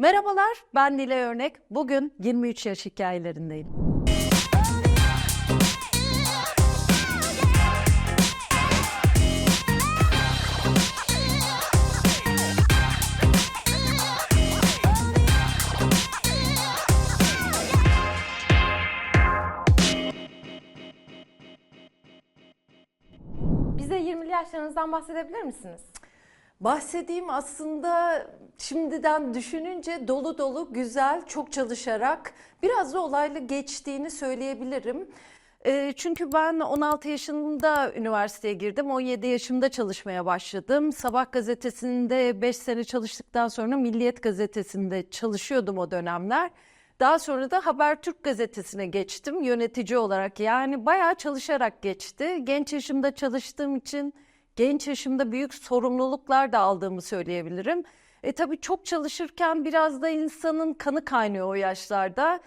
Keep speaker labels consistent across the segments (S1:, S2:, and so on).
S1: Merhabalar, ben Nilay Örnek. Bugün 23 yaş hikayelerindeyim.
S2: Bize 20'li yaşlarınızdan bahsedebilir misiniz?
S1: Bahsedeyim aslında şimdiden düşününce dolu dolu, güzel, çok çalışarak biraz da olaylı geçtiğini söyleyebilirim. Ee, Çünkü ben 16 yaşında üniversiteye girdim, 17 yaşımda çalışmaya başladım. Sabah gazetesinde 5 sene çalıştıktan sonra Milliyet gazetesinde çalışıyordum o dönemler. Daha sonra da Habertürk gazetesine geçtim yönetici olarak. Yani bayağı çalışarak geçti. Genç yaşımda çalıştığım için genç yaşımda büyük sorumluluklar da aldığımı söyleyebilirim. E tabii çok çalışırken biraz da insanın kanı kaynıyor o yaşlarda.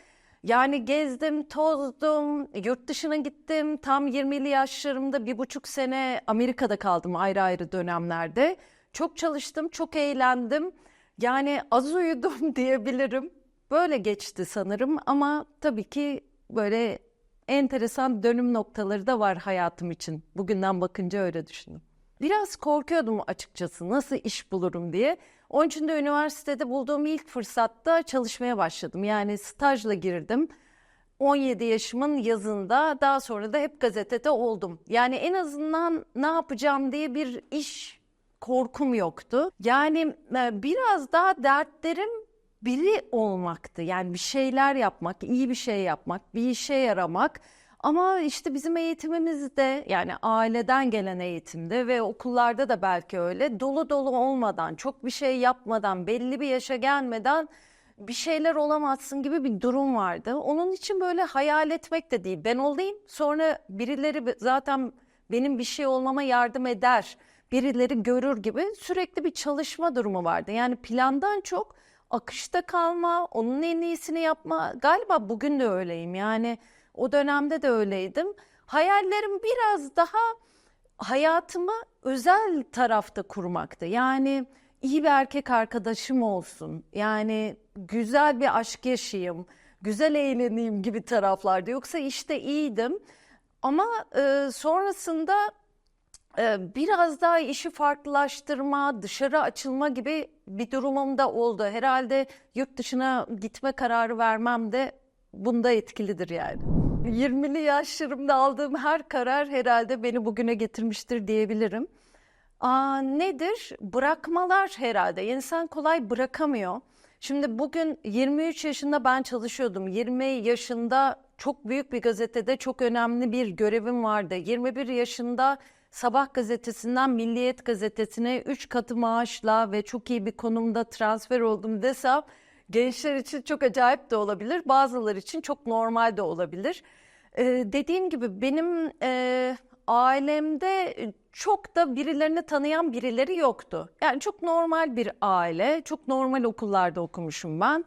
S1: Yani gezdim, tozdum, yurt dışına gittim. Tam 20'li yaşlarımda bir buçuk sene Amerika'da kaldım ayrı ayrı dönemlerde. Çok çalıştım, çok eğlendim. Yani az uyudum diyebilirim. Böyle geçti sanırım ama tabii ki böyle enteresan dönüm noktaları da var hayatım için. Bugünden bakınca öyle düşündüm. Biraz korkuyordum açıkçası nasıl iş bulurum diye. Onun için de üniversitede bulduğum ilk fırsatta çalışmaya başladım. Yani stajla girdim. 17 yaşımın yazında daha sonra da hep gazetede oldum. Yani en azından ne yapacağım diye bir iş korkum yoktu. Yani e, biraz daha dertlerim biri olmaktı. Yani bir şeyler yapmak, iyi bir şey yapmak, bir işe yaramak. Ama işte bizim eğitimimizde yani aileden gelen eğitimde ve okullarda da belki öyle dolu dolu olmadan, çok bir şey yapmadan, belli bir yaşa gelmeden bir şeyler olamazsın gibi bir durum vardı. Onun için böyle hayal etmek de değil. Ben olayım sonra birileri zaten benim bir şey olmama yardım eder. Birileri görür gibi sürekli bir çalışma durumu vardı. Yani plandan çok akışta kalma, onun en iyisini yapma. Galiba bugün de öyleyim. Yani o dönemde de öyleydim. Hayallerim biraz daha hayatımı özel tarafta kurmaktı. Yani iyi bir erkek arkadaşım olsun. Yani güzel bir aşk yaşayayım, güzel eğleneyim gibi taraflarda. Yoksa işte iyiydim. Ama e, sonrasında e, biraz daha işi farklılaştırma, dışarı açılma gibi bir durumum da oldu. Herhalde yurt dışına gitme kararı vermem de bunda etkilidir yani. 20'li yaşlarımda aldığım her karar herhalde beni bugüne getirmiştir diyebilirim. Aa, nedir? Bırakmalar herhalde. İnsan kolay bırakamıyor. Şimdi bugün 23 yaşında ben çalışıyordum. 20 yaşında çok büyük bir gazetede çok önemli bir görevim vardı. 21 yaşında Sabah gazetesinden Milliyet gazetesine 3 katı maaşla ve çok iyi bir konumda transfer oldum desem gençler için çok acayip de olabilir. Bazıları için çok normal de olabilir. Ee, dediğim gibi benim e, ailemde çok da birilerini tanıyan birileri yoktu. Yani çok normal bir aile, çok normal okullarda okumuşum ben.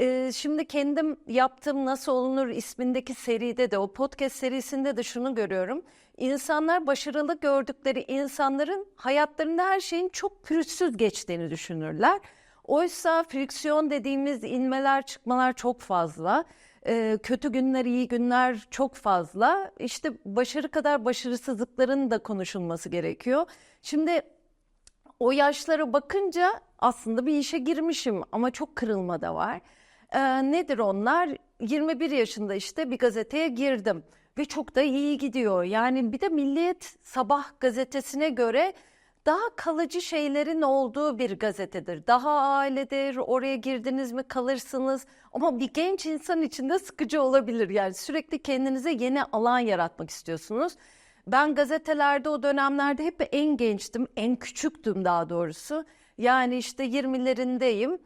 S1: Ee, şimdi kendim yaptığım Nasıl Olunur ismindeki seride de o podcast serisinde de şunu görüyorum. İnsanlar başarılı gördükleri insanların hayatlarında her şeyin çok pürüzsüz geçtiğini düşünürler. Oysa friksiyon dediğimiz inmeler çıkmalar çok fazla. Ee, kötü günler, iyi günler çok fazla. İşte başarı kadar başarısızlıkların da konuşulması gerekiyor. Şimdi o yaşlara bakınca aslında bir işe girmişim ama çok kırılma da var. Ee, nedir onlar? 21 yaşında işte bir gazeteye girdim ve çok da iyi gidiyor. Yani bir de Milliyet Sabah gazetesine göre daha kalıcı şeylerin olduğu bir gazetedir. Daha ailedir, oraya girdiniz mi kalırsınız. Ama bir genç insan için de sıkıcı olabilir. Yani sürekli kendinize yeni alan yaratmak istiyorsunuz. Ben gazetelerde o dönemlerde hep en gençtim, en küçüktüm daha doğrusu. Yani işte 20'lerindeyim.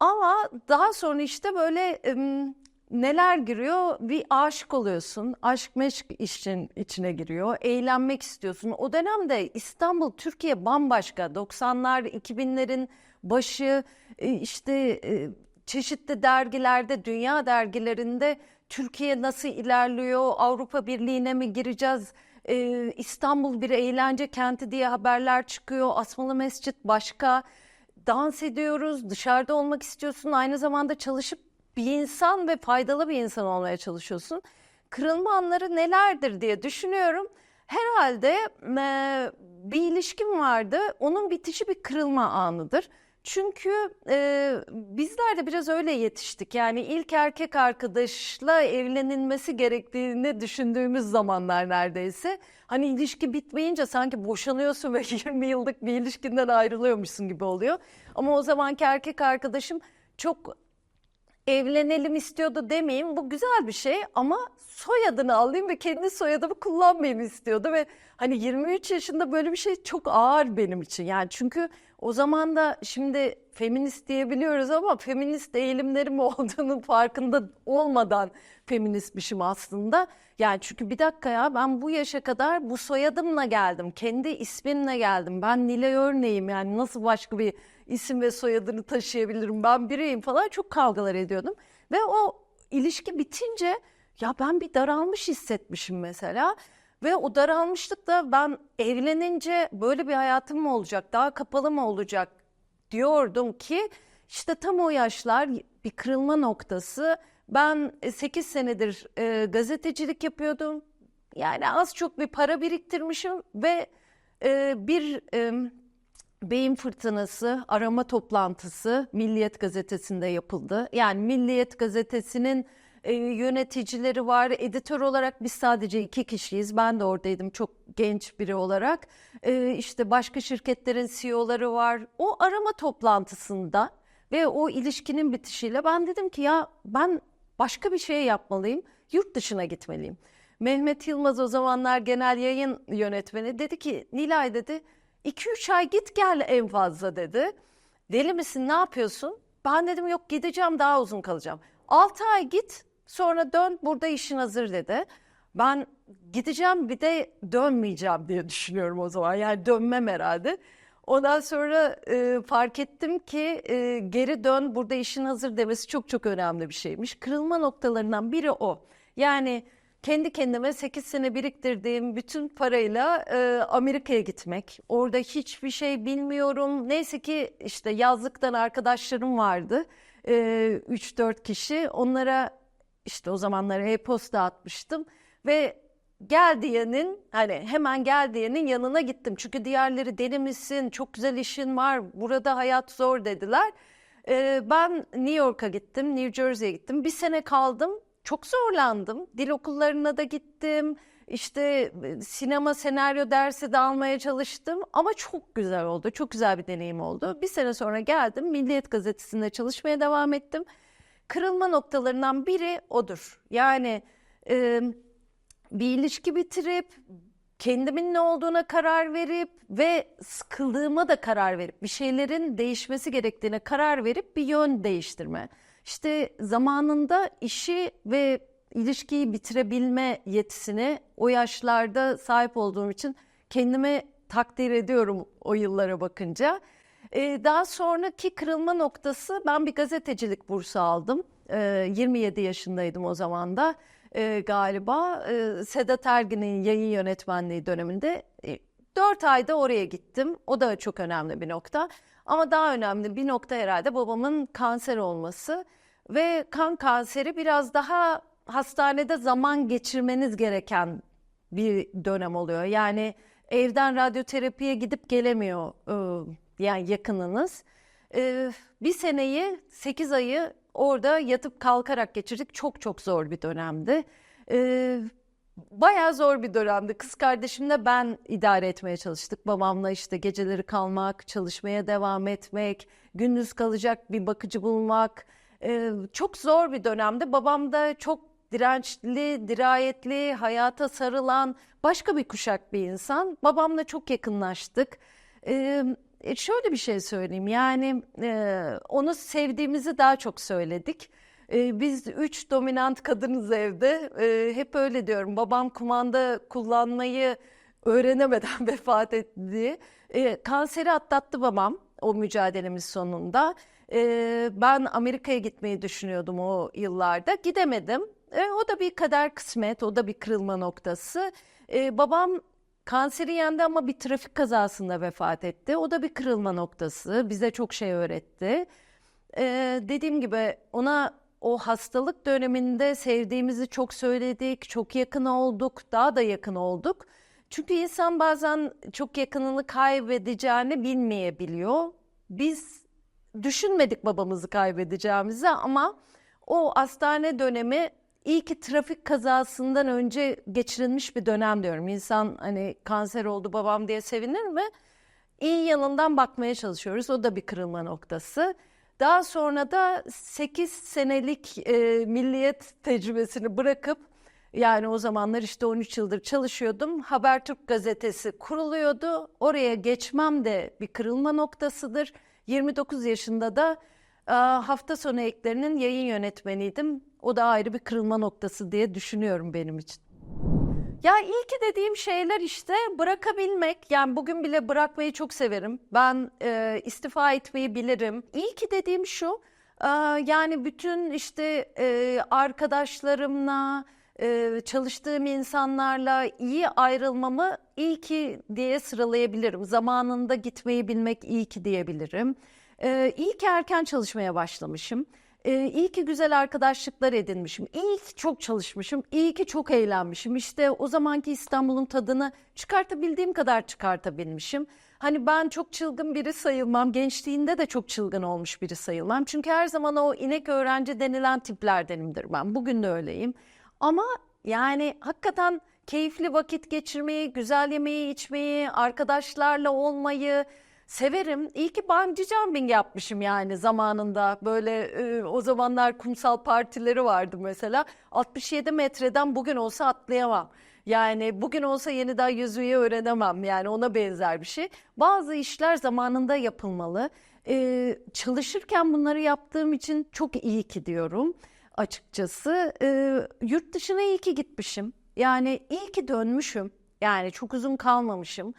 S1: Ama daha sonra işte böyle neler giriyor? Bir aşık oluyorsun. Aşk meşk işin içine giriyor. Eğlenmek istiyorsun. O dönemde İstanbul, Türkiye bambaşka. 90'lar, 2000'lerin başı e, işte e, çeşitli dergilerde, dünya dergilerinde Türkiye nasıl ilerliyor? Avrupa Birliği'ne mi gireceğiz? Ee, İstanbul bir eğlence kenti diye haberler çıkıyor. Asmalı Mescit başka. dans ediyoruz, dışarıda olmak istiyorsun, aynı zamanda çalışıp bir insan ve faydalı bir insan olmaya çalışıyorsun. Kırılma anları nelerdir diye düşünüyorum. Herhalde e, bir ilişkim vardı, onun bitişi bir kırılma anıdır. Çünkü e, bizler de biraz öyle yetiştik. Yani ilk erkek arkadaşla evlenilmesi gerektiğini düşündüğümüz zamanlar neredeyse. Hani ilişki bitmeyince sanki boşanıyorsun ve 20 yıllık bir ilişkinden ayrılıyormuşsun gibi oluyor. Ama o zamanki erkek arkadaşım çok evlenelim istiyordu demeyeyim. Bu güzel bir şey ama soyadını alayım ve kendi soyadımı kullanmayayım istiyordu ve hani 23 yaşında böyle bir şey çok ağır benim için. Yani çünkü o zaman da şimdi feminist diyebiliyoruz ama feminist eğilimlerim olduğunun farkında olmadan feministmişim aslında. Yani çünkü bir dakika ya ben bu yaşa kadar bu soyadımla geldim. Kendi ismimle geldim. Ben Nilay Örneğim yani nasıl başka bir isim ve soyadını taşıyabilirim ben bireyim falan çok kavgalar ediyordum. Ve o ilişki bitince ya ben bir daralmış hissetmişim mesela. Ve o daralmışlıkta ben evlenince böyle bir hayatım mı olacak, daha kapalı mı olacak diyordum ki işte tam o yaşlar bir kırılma noktası. Ben 8 senedir e, gazetecilik yapıyordum. Yani az çok bir para biriktirmişim ve e, bir e, beyin fırtınası arama toplantısı Milliyet Gazetesi'nde yapıldı. Yani Milliyet Gazetesi'nin e, yöneticileri var. Editör olarak biz sadece iki kişiyiz. Ben de oradaydım çok genç biri olarak. E, işte başka şirketlerin CEO'ları var. O arama toplantısında ve o ilişkinin bitişiyle ben dedim ki ya ben başka bir şey yapmalıyım. Yurt dışına gitmeliyim. Mehmet Yılmaz o zamanlar genel yayın yönetmeni dedi ki Nilay dedi 2-3 ay git gel en fazla dedi. Deli misin ne yapıyorsun? Ben dedim yok gideceğim daha uzun kalacağım. 6 ay git sonra dön burada işin hazır dedi. Ben gideceğim bir de dönmeyeceğim diye düşünüyorum o zaman. Yani dönmem herhalde. Ondan sonra e, fark ettim ki e, geri dön burada işin hazır demesi çok çok önemli bir şeymiş. Kırılma noktalarından biri o. Yani kendi kendime 8 sene biriktirdiğim bütün parayla e, Amerika'ya gitmek. Orada hiçbir şey bilmiyorum. Neyse ki işte yazlıktan arkadaşlarım vardı. E, 3-4 kişi. Onlara işte o zamanlar e-posta atmıştım ve gel diyenin hani hemen gel diyenin yanına gittim. Çünkü diğerleri deli misin, çok güzel işin var, burada hayat zor dediler. Ee, ben New York'a gittim, New Jersey'ye gittim. Bir sene kaldım, çok zorlandım. Dil okullarına da gittim. İşte e, sinema senaryo dersi de almaya çalıştım ama çok güzel oldu. Çok güzel bir deneyim oldu. Bir sene sonra geldim Milliyet Gazetesi'nde çalışmaya devam ettim. Kırılma noktalarından biri odur. Yani e, bir ilişki bitirip kendimin ne olduğuna karar verip ve sıkıldığıma da karar verip bir şeylerin değişmesi gerektiğine karar verip bir yön değiştirme. İşte zamanında işi ve ilişkiyi bitirebilme yetisine o yaşlarda sahip olduğum için kendime takdir ediyorum o yıllara bakınca. Ee, daha sonraki kırılma noktası ben bir gazetecilik bursu aldım. Ee, 27 yaşındaydım o zaman da e, galiba. E, Sedat Ergin'in yayın yönetmenliği döneminde e, 4 ayda oraya gittim. O da çok önemli bir nokta. Ama daha önemli bir nokta herhalde babamın kanser olması ve kan kanseri biraz daha hastanede zaman geçirmeniz gereken bir dönem oluyor. Yani evden radyoterapiye gidip gelemiyor e, yani yakınınız. E, bir seneyi 8 ayı orada yatıp kalkarak geçirdik. Çok çok zor bir dönemdi. Bayağı zor bir dönemdi. Kız kardeşimle ben idare etmeye çalıştık. Babamla işte geceleri kalmak, çalışmaya devam etmek, gündüz kalacak bir bakıcı bulmak. E, çok zor bir dönemdi. Babam da çok dirençli, dirayetli, hayata sarılan başka bir kuşak bir insan. Babamla çok yakınlaştık. Ee, e, şöyle bir şey söyleyeyim yani e, onu sevdiğimizi daha çok söyledik. E, biz üç dominant kadınız evde. E, hep öyle diyorum. Babam kumanda kullanmayı öğrenemeden vefat etti. E, kanseri atlattı babam o mücadelemiz sonunda. E, ben Amerika'ya gitmeyi düşünüyordum o yıllarda. Gidemedim. E, o da bir kader kısmet, o da bir kırılma noktası. E, babam kanseri yendi ama bir trafik kazasında vefat etti. O da bir kırılma noktası. Bize çok şey öğretti. Ee, dediğim gibi ona o hastalık döneminde sevdiğimizi çok söyledik, çok yakın olduk, daha da yakın olduk. Çünkü insan bazen çok yakınını kaybedeceğini bilmeyebiliyor. Biz düşünmedik babamızı kaybedeceğimizi ama o hastane dönemi iyi ki trafik kazasından önce geçirilmiş bir dönem diyorum. İnsan hani kanser oldu babam diye sevinir mi? İyi yanından bakmaya çalışıyoruz. O da bir kırılma noktası. Daha sonra da 8 senelik e, milliyet tecrübesini bırakıp yani o zamanlar işte 13 yıldır çalışıyordum. Habertürk gazetesi kuruluyordu. Oraya geçmem de bir kırılma noktasıdır. 29 yaşında da e, hafta sonu eklerinin yayın yönetmeniydim. O da ayrı bir kırılma noktası diye düşünüyorum benim için. Ya iyi dediğim şeyler işte bırakabilmek. Yani bugün bile bırakmayı çok severim. Ben e, istifa etmeyi bilirim. İyi dediğim şu. e, yani bütün işte e, arkadaşlarımla, e, çalıştığım insanlarla iyi ayrılmamı iyi ki diye sıralayabilirim. Zamanında gitmeyi bilmek iyi ki diyebilirim. E, iyi ki erken çalışmaya başlamışım. Ee, iyi ki güzel arkadaşlıklar edinmişim. İyi ki çok çalışmışım. İyi ki çok eğlenmişim. İşte o zamanki İstanbul'un tadını çıkartabildiğim kadar çıkartabilmişim. Hani ben çok çılgın biri sayılmam. Gençliğinde de çok çılgın olmuş biri sayılmam. Çünkü her zaman o inek öğrenci denilen tiplerdenimdir ben. Bugün de öyleyim. Ama yani hakikaten keyifli vakit geçirmeyi, güzel yemeği içmeyi, arkadaşlarla olmayı, Severim. İyi ki bungee jumping yapmışım yani zamanında. Böyle e, o zamanlar kumsal partileri vardı mesela. 67 metreden bugün olsa atlayamam. Yani bugün olsa yeniden yüzmeyi öğrenemem. Yani ona benzer bir şey. Bazı işler zamanında yapılmalı. E, çalışırken bunları yaptığım için çok iyi ki diyorum açıkçası. E, yurt dışına iyi ki gitmişim. Yani iyi ki dönmüşüm. Yani çok uzun kalmamışım.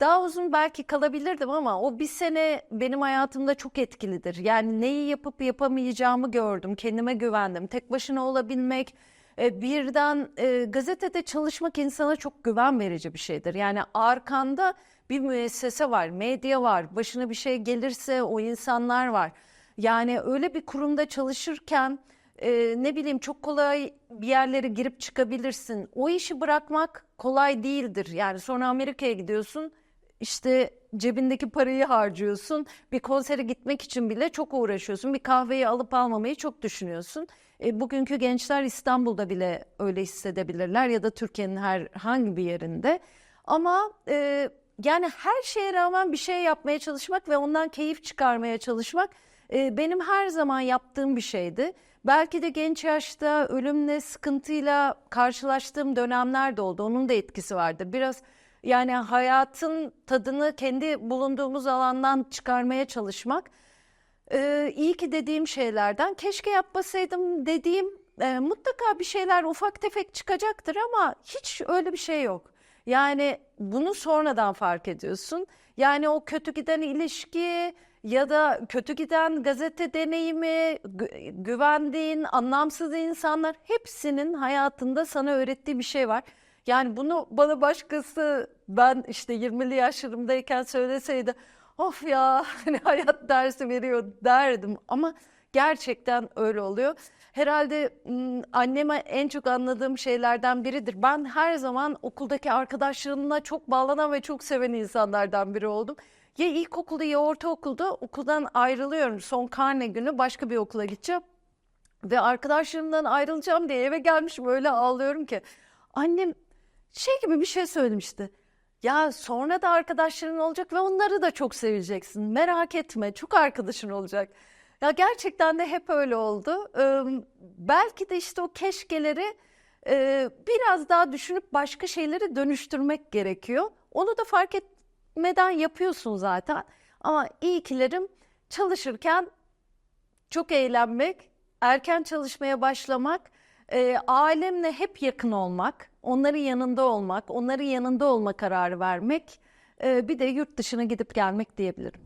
S1: Daha uzun belki kalabilirdim ama o bir sene benim hayatımda çok etkilidir. Yani neyi yapıp yapamayacağımı gördüm, kendime güvendim. Tek başına olabilmek, e, birden e, gazetede çalışmak insana çok güven verici bir şeydir. Yani arkanda bir müessese var, medya var, başına bir şey gelirse o insanlar var. Yani öyle bir kurumda çalışırken e, ne bileyim çok kolay bir yerlere girip çıkabilirsin. O işi bırakmak kolay değildir. Yani sonra Amerika'ya gidiyorsun işte cebindeki parayı harcıyorsun. Bir konsere gitmek için bile çok uğraşıyorsun. Bir kahveyi alıp almamayı çok düşünüyorsun. E, bugünkü gençler İstanbul'da bile öyle hissedebilirler ya da Türkiye'nin herhangi bir yerinde. Ama e, yani her şeye rağmen bir şey yapmaya çalışmak ve ondan keyif çıkarmaya çalışmak e, benim her zaman yaptığım bir şeydi. Belki de genç yaşta ölümle, sıkıntıyla karşılaştığım dönemler de oldu. Onun da etkisi vardı. Biraz yani hayatın tadını kendi bulunduğumuz alandan çıkarmaya çalışmak e, iyi ki dediğim şeylerden. Keşke yapmasaydım dediğim e, mutlaka bir şeyler ufak tefek çıkacaktır ama hiç öyle bir şey yok. Yani bunu sonradan fark ediyorsun. Yani o kötü giden ilişki ya da kötü giden gazete deneyimi, gü- güvendiğin anlamsız insanlar hepsinin hayatında sana öğrettiği bir şey var. Yani bunu bana başkası ben işte 20'li yaşlarımdayken söyleseydi of ya hani hayat dersi veriyor derdim ama gerçekten öyle oluyor. Herhalde anneme en çok anladığım şeylerden biridir. Ben her zaman okuldaki arkadaşlarımla çok bağlanan ve çok seven insanlardan biri oldum. Ya ilkokulda ya ortaokulda okuldan ayrılıyorum. Son karne günü başka bir okula gideceğim. Ve arkadaşlarımdan ayrılacağım diye eve gelmişim öyle ağlıyorum ki. Annem şey gibi bir şey söylemişti. Ya sonra da arkadaşların olacak ve onları da çok seveceksin. Merak etme çok arkadaşın olacak. Ya gerçekten de hep öyle oldu. Ee, belki de işte o keşkeleri e, biraz daha düşünüp başka şeyleri dönüştürmek gerekiyor. Onu da fark etmeden yapıyorsun zaten. Ama iyi kilerim çalışırken çok eğlenmek, erken çalışmaya başlamak, e, ailemle hep yakın olmak, onların yanında olmak, onların yanında olma kararı vermek, e, bir de yurt dışına gidip gelmek diyebilirim.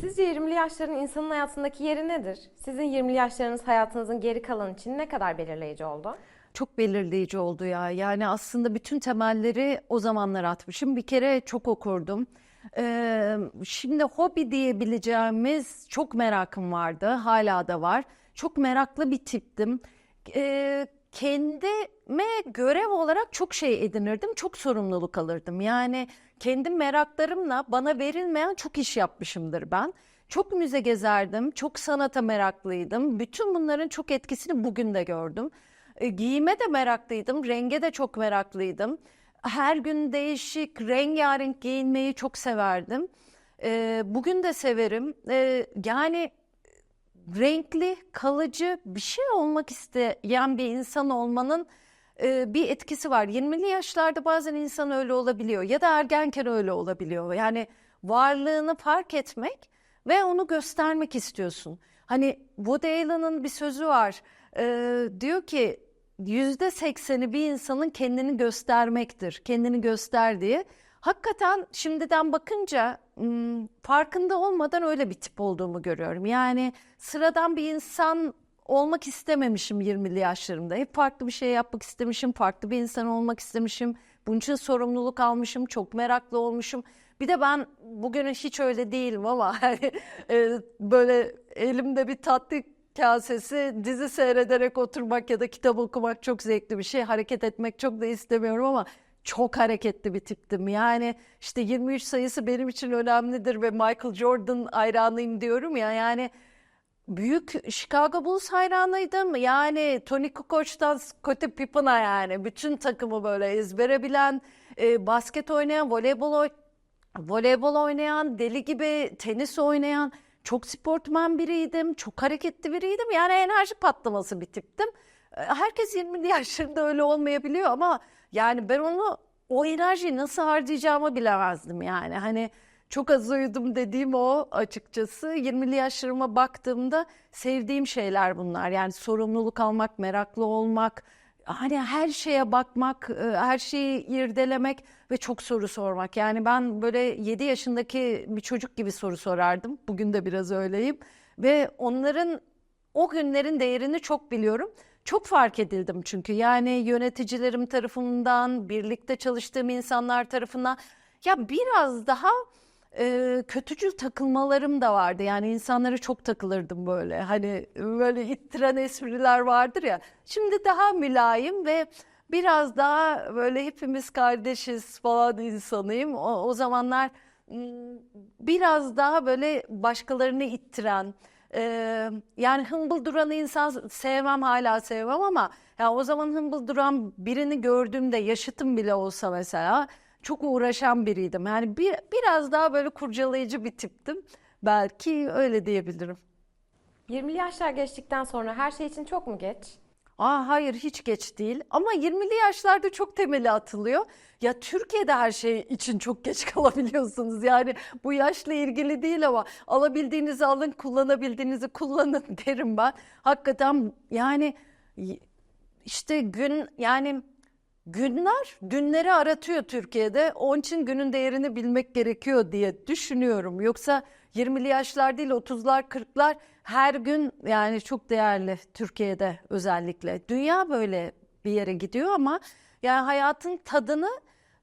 S2: Sizce 20'li yaşların insanın hayatındaki yeri nedir? Sizin 20'li yaşlarınız hayatınızın geri kalanı için ne kadar belirleyici oldu?
S1: çok belirleyici oldu ya. Yani aslında bütün temelleri o zamanlar atmışım. Bir kere çok okurdum. Ee, şimdi hobi diyebileceğimiz çok merakım vardı. Hala da var. Çok meraklı bir tiptim. Ee, kendime görev olarak çok şey edinirdim. Çok sorumluluk alırdım. Yani kendi meraklarımla bana verilmeyen çok iş yapmışımdır ben. Çok müze gezerdim, çok sanata meraklıydım. Bütün bunların çok etkisini bugün de gördüm. E, giyime de meraklıydım, renge de çok meraklıydım. Her gün değişik, rengarenk giyinmeyi çok severdim. E, bugün de severim. E, yani renkli, kalıcı bir şey olmak isteyen bir insan olmanın e, bir etkisi var. 20'li yaşlarda bazen insan öyle olabiliyor ya da ergenken öyle olabiliyor. Yani varlığını fark etmek ve onu göstermek istiyorsun. Hani Woody Allen'ın bir sözü var. E, diyor ki yüzde sekseni bir insanın kendini göstermektir. Kendini göster. Hakikaten şimdiden bakınca farkında olmadan öyle bir tip olduğumu görüyorum. Yani sıradan bir insan olmak istememişim 20'li yaşlarımda. Hep farklı bir şey yapmak istemişim, farklı bir insan olmak istemişim. Bunun için sorumluluk almışım, çok meraklı olmuşum. Bir de ben bugün hiç öyle değilim ama hani e, böyle elimde bir tatlı kasesi dizi seyrederek oturmak ya da kitap okumak çok zevkli bir şey. Hareket etmek çok da istemiyorum ama çok hareketli bir tiptim. Yani işte 23 sayısı benim için önemlidir ve Michael Jordan hayranıyım diyorum ya yani büyük Chicago Bulls hayranıydım. Yani Tony Kukoc'tan Scottie Pippen'a yani bütün takımı böyle ezbere bilen, e, basket oynayan, voleybol voleybol oynayan, deli gibi tenis oynayan çok sportman biriydim. Çok hareketli biriydim. Yani enerji patlaması bir tiptim. E, Herkes 20'li yaşlarında öyle olmayabiliyor ama yani ben onu o enerjiyi nasıl harcayacağımı bilemezdim yani. Hani çok az uyudum dediğim o açıkçası. 20'li yaşlarıma baktığımda sevdiğim şeyler bunlar. Yani sorumluluk almak, meraklı olmak, hani her şeye bakmak, e, her şeyi irdelemek ve çok soru sormak. Yani ben böyle 7 yaşındaki bir çocuk gibi soru sorardım. Bugün de biraz öyleyim. Ve onların o günlerin değerini çok biliyorum. Çok fark edildim çünkü yani yöneticilerim tarafından, birlikte çalıştığım insanlar tarafından ya biraz daha e, kötücül takılmalarım da vardı. Yani insanlara çok takılırdım böyle. Hani böyle ittiren espriler vardır ya. Şimdi daha mülayim ve biraz daha böyle hepimiz kardeşiz falan insanıyım. O, o zamanlar biraz daha böyle başkalarını ittiren, ee, yani hımbıl duran insan sevmem hala sevmem ama ya o zaman hımbıl duran birini gördüğümde yaşıtım bile olsa mesela çok uğraşan biriydim. Yani bir, biraz daha böyle kurcalayıcı bir tiptim. Belki öyle diyebilirim.
S2: 20'li yaşlar geçtikten sonra her şey için çok mu geç?
S1: Aa, hayır hiç geç değil ama 20'li yaşlarda çok temeli atılıyor. Ya Türkiye'de her şey için çok geç kalabiliyorsunuz. Yani bu yaşla ilgili değil ama alabildiğinizi alın, kullanabildiğinizi kullanın derim ben. Hakikaten yani işte gün yani günler günleri aratıyor Türkiye'de. Onun için günün değerini bilmek gerekiyor diye düşünüyorum. Yoksa 20'li yaşlar değil 30'lar 40'lar her gün yani çok değerli Türkiye'de özellikle. Dünya böyle bir yere gidiyor ama yani hayatın tadını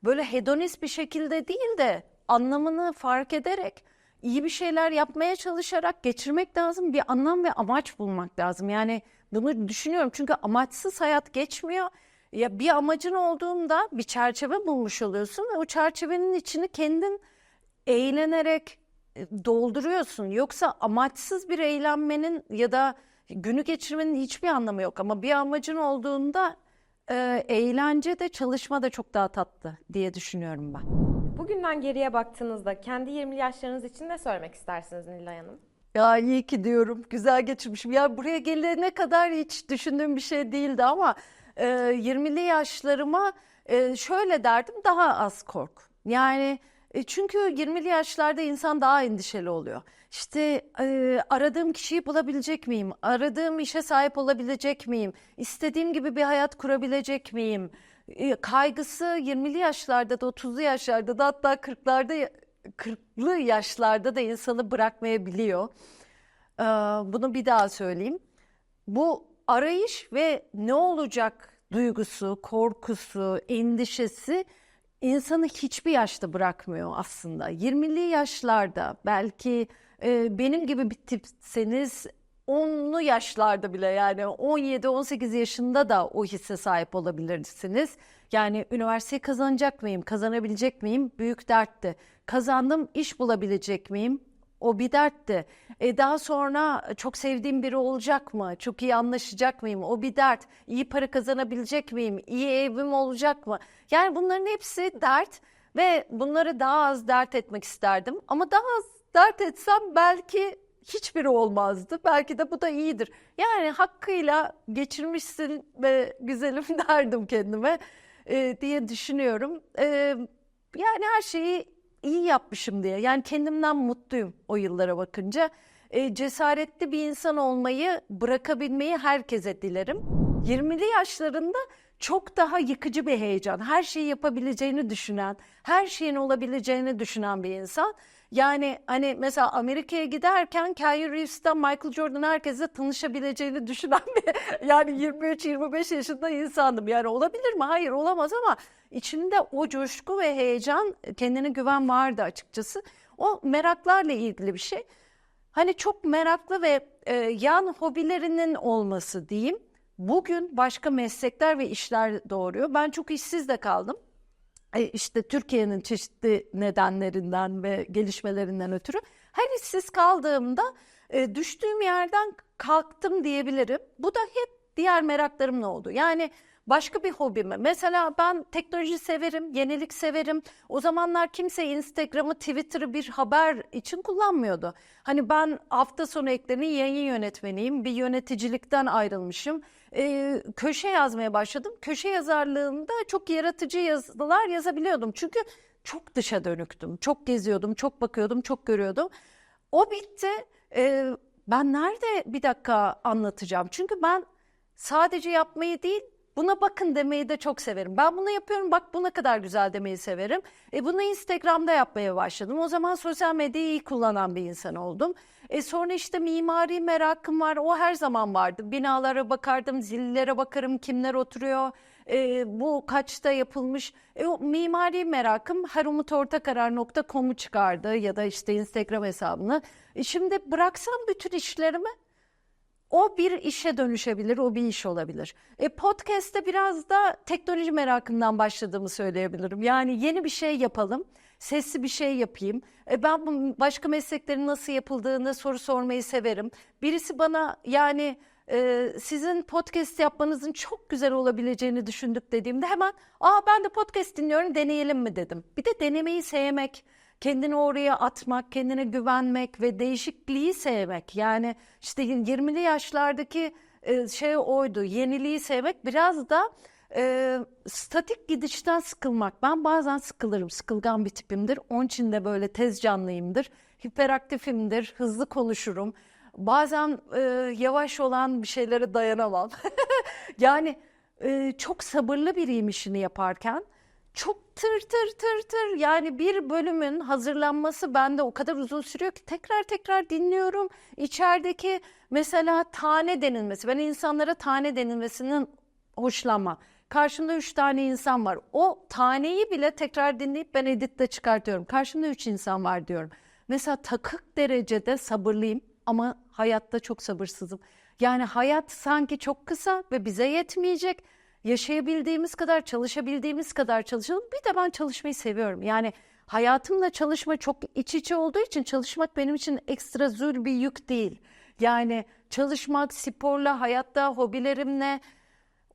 S1: böyle hedonist bir şekilde değil de anlamını fark ederek iyi bir şeyler yapmaya çalışarak geçirmek lazım. Bir anlam ve amaç bulmak lazım. Yani bunu düşünüyorum çünkü amaçsız hayat geçmiyor. Ya bir amacın olduğunda bir çerçeve bulmuş oluyorsun ve o çerçevenin içini kendin eğlenerek e, dolduruyorsun. Yoksa amaçsız bir eğlenmenin ya da günü geçirmenin hiçbir anlamı yok. Ama bir amacın olduğunda e, eğlence de çalışma da çok daha tatlı diye düşünüyorum ben.
S2: Bugünden geriye baktığınızda kendi 20'li yaşlarınız için ne söylemek istersiniz Nilay Hanım?
S1: Ya iyi ki diyorum. Güzel geçirmişim. Ya buraya gelene kadar hiç düşündüğüm bir şey değildi ama e, 20'li yaşlarıma e, şöyle derdim daha az kork. Yani e, çünkü 20'li yaşlarda insan daha endişeli oluyor. İşte e, aradığım kişiyi bulabilecek miyim? Aradığım işe sahip olabilecek miyim? İstediğim gibi bir hayat kurabilecek miyim? E, kaygısı 20'li yaşlarda da 30'lu yaşlarda da hatta 40'larda 40'lı yaşlarda da insanı bırakmayabiliyor. Ee, bunu bir daha söyleyeyim. Bu arayış ve ne olacak duygusu, korkusu, endişesi insanı hiçbir yaşta bırakmıyor aslında. 20'li yaşlarda belki e, benim gibi bir tipseniz 10'lu yaşlarda bile yani 17-18 yaşında da o hisse sahip olabilirsiniz. Yani üniversiteyi kazanacak mıyım, kazanabilecek miyim? Büyük dertti. Kazandım, iş bulabilecek miyim? O bir dertti. E daha sonra çok sevdiğim biri olacak mı? Çok iyi anlaşacak mıyım? O bir dert. İyi para kazanabilecek miyim? İyi evim olacak mı? Yani bunların hepsi dert ve bunları daha az dert etmek isterdim. Ama daha az dert etsem belki hiçbiri olmazdı. Belki de bu da iyidir. Yani hakkıyla geçirmişsin ve güzelim derdim kendime e, diye düşünüyorum. E, yani her şeyi iyi yapmışım diye. Yani kendimden mutluyum o yıllara bakınca. E, cesaretli bir insan olmayı, bırakabilmeyi herkese dilerim. 20'li yaşlarında çok daha yıkıcı bir heyecan. Her şeyi yapabileceğini düşünen, her şeyin olabileceğini düşünen bir insan. Yani hani mesela Amerika'ya giderken Keanu Reeves'ten Michael Jordan herkese tanışabileceğini düşünen bir yani 23-25 yaşında insandım. Yani olabilir mi? Hayır olamaz ama içimde o coşku ve heyecan, kendine güven vardı açıkçası. O meraklarla ilgili bir şey. Hani çok meraklı ve e, yan hobilerinin olması diyeyim. Bugün başka meslekler ve işler doğuruyor. Ben çok işsiz de kaldım. İşte Türkiye'nin çeşitli nedenlerinden ve gelişmelerinden ötürü her işsiz kaldığımda e, düştüğüm yerden kalktım diyebilirim. Bu da hep diğer meraklarımla oldu. Yani başka bir hobime. Mesela ben teknoloji severim, yenilik severim. O zamanlar kimse Instagram'ı, Twitter'ı bir haber için kullanmıyordu. Hani ben hafta sonu eklerini yayın yönetmeniyim. Bir yöneticilikten ayrılmışım. Ee, köşe yazmaya başladım. Köşe yazarlığında çok yaratıcı yazılar yazabiliyordum. Çünkü çok dışa dönüktüm. Çok geziyordum, çok bakıyordum, çok görüyordum. O bitti. Ee, ben nerede bir dakika anlatacağım? Çünkü ben sadece yapmayı değil, Buna bakın demeyi de çok severim. Ben bunu yapıyorum bak bu ne kadar güzel demeyi severim. E bunu Instagram'da yapmaya başladım. O zaman sosyal medyayı iyi kullanan bir insan oldum. E sonra işte mimari merakım var. O her zaman vardı. Binalara bakardım, zillere bakarım, kimler oturuyor. E, bu kaçta yapılmış. E, o mimari merakım herumutortakarar.com'u çıkardı ya da işte Instagram hesabını. E, şimdi bıraksam bütün işlerimi o bir işe dönüşebilir, o bir iş olabilir. E, podcast'te biraz da teknoloji merakından başladığımı söyleyebilirim. Yani yeni bir şey yapalım, sesli bir şey yapayım. E, ben başka mesleklerin nasıl yapıldığını soru sormayı severim. Birisi bana yani e, sizin podcast yapmanızın çok güzel olabileceğini düşündük dediğimde hemen aa ben de podcast dinliyorum deneyelim mi dedim. Bir de denemeyi sevmek kendini oraya atmak, kendine güvenmek ve değişikliği sevmek. Yani işte 20'li yaşlardaki e, şey oydu, yeniliği sevmek biraz da e, statik gidişten sıkılmak. Ben bazen sıkılırım, sıkılgan bir tipimdir. Onun için de böyle tez canlıyımdır, hiperaktifimdir, hızlı konuşurum. Bazen e, yavaş olan bir şeylere dayanamam. yani e, çok sabırlı biriyim işini yaparken çok tır tır tır tır yani bir bölümün hazırlanması bende o kadar uzun sürüyor ki tekrar tekrar dinliyorum. İçerideki mesela tane denilmesi ben insanlara tane denilmesinin hoşlanma. Karşımda üç tane insan var. O taneyi bile tekrar dinleyip ben editte çıkartıyorum. Karşımda üç insan var diyorum. Mesela takık derecede sabırlıyım ama hayatta çok sabırsızım. Yani hayat sanki çok kısa ve bize yetmeyecek yaşayabildiğimiz kadar, çalışabildiğimiz kadar çalışalım. Bir de ben çalışmayı seviyorum. Yani hayatımla çalışma çok iç içe olduğu için çalışmak benim için ekstra zor bir yük değil. Yani çalışmak sporla, hayatta, hobilerimle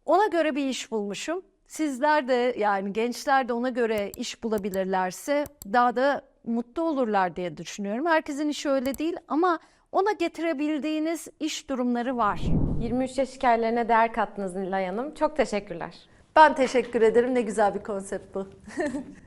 S1: ona göre bir iş bulmuşum. Sizler de yani gençler de ona göre iş bulabilirlerse daha da mutlu olurlar diye düşünüyorum. Herkesin işi öyle değil ama ona getirebildiğiniz iş durumları var.
S2: 23 yaş hikayelerine değer kattınız Nilay Hanım. Çok teşekkürler.
S1: Ben teşekkür ederim. Ne güzel bir konsept bu.